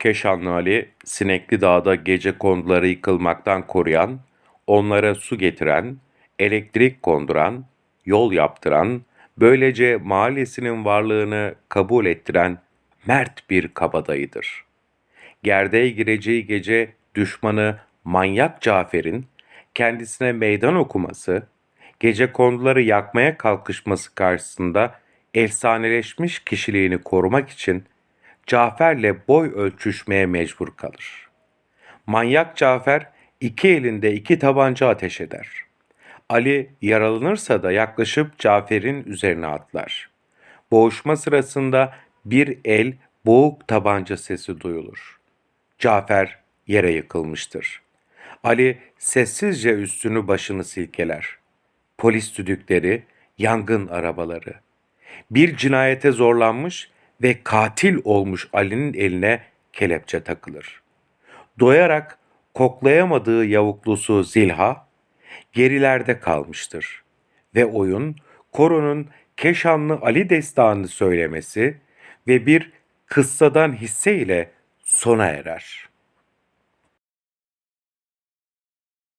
Keşanlı Ali, Sinekli Dağ'da gece konduları yıkılmaktan koruyan, onlara su getiren, elektrik konduran, yol yaptıran, böylece mahallesinin varlığını kabul ettiren mert bir kabadayıdır. Gerdeğe gireceği gece düşmanı manyak Cafer'in kendisine meydan okuması, gece konduları yakmaya kalkışması karşısında efsaneleşmiş kişiliğini korumak için Cafer'le boy ölçüşmeye mecbur kalır. Manyak Cafer iki elinde iki tabanca ateş eder. Ali yaralanırsa da yaklaşıp Cafer'in üzerine atlar. Boğuşma sırasında bir el boğuk tabanca sesi duyulur. Cafer yere yıkılmıştır. Ali sessizce üstünü başını silkeler. Polis düdükleri, yangın arabaları. Bir cinayete zorlanmış ve katil olmuş Ali'nin eline kelepçe takılır. Doyarak koklayamadığı yavuklusu Zilha gerilerde kalmıştır. Ve oyun Koro'nun Keşanlı Ali destanını söylemesi ve bir kıssadan hisse ile sona erer.